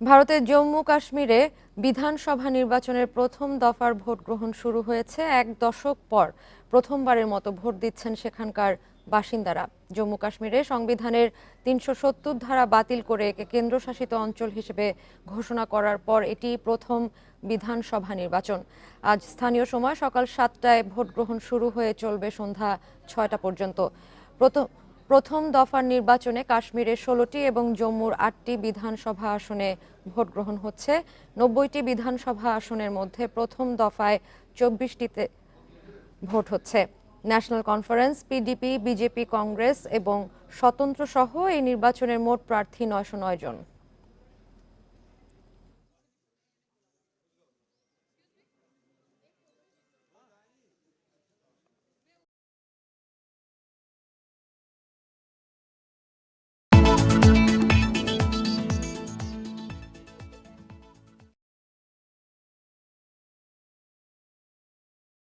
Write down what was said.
ভারতের জম্মু কাশ্মীরে বিধানসভা নির্বাচনের প্রথম দফার ভোট গ্রহণ শুরু হয়েছে এক দশক পর। প্রথমবারের মতো ভোট দিচ্ছেন সেখানকার বাসিন্দারা। জম্মু কাশ্মীরে সংবিধানের তিনশো সত্তর ধারা বাতিল করে একে কেন্দ্রশাসিত অঞ্চল হিসেবে ঘোষণা করার পর এটি প্রথম বিধানসভা নির্বাচন। আজ স্থানীয় সময় সকাল সাতটায় ভোট গ্রহণ শুরু হয়ে চলবে সন্ধ্যা ছয়টা পর্যন্ত। প্রথম প্রথম দফার নির্বাচনে কাশ্মীরের ষোলোটি এবং জম্মুর আটটি বিধানসভা আসনে ভোট গ্রহণ হচ্ছে। নব্বইটি বিধানসভা আসনের মধ্যে প্রথম দফায় চব্বিশটিতে ভোট হচ্ছে। National Conference, PDP, BJP, Congress এবং স্বতন্ত্র সহ এই নির্বাচনের মোট প্রার্থী নয়শো নয় জন।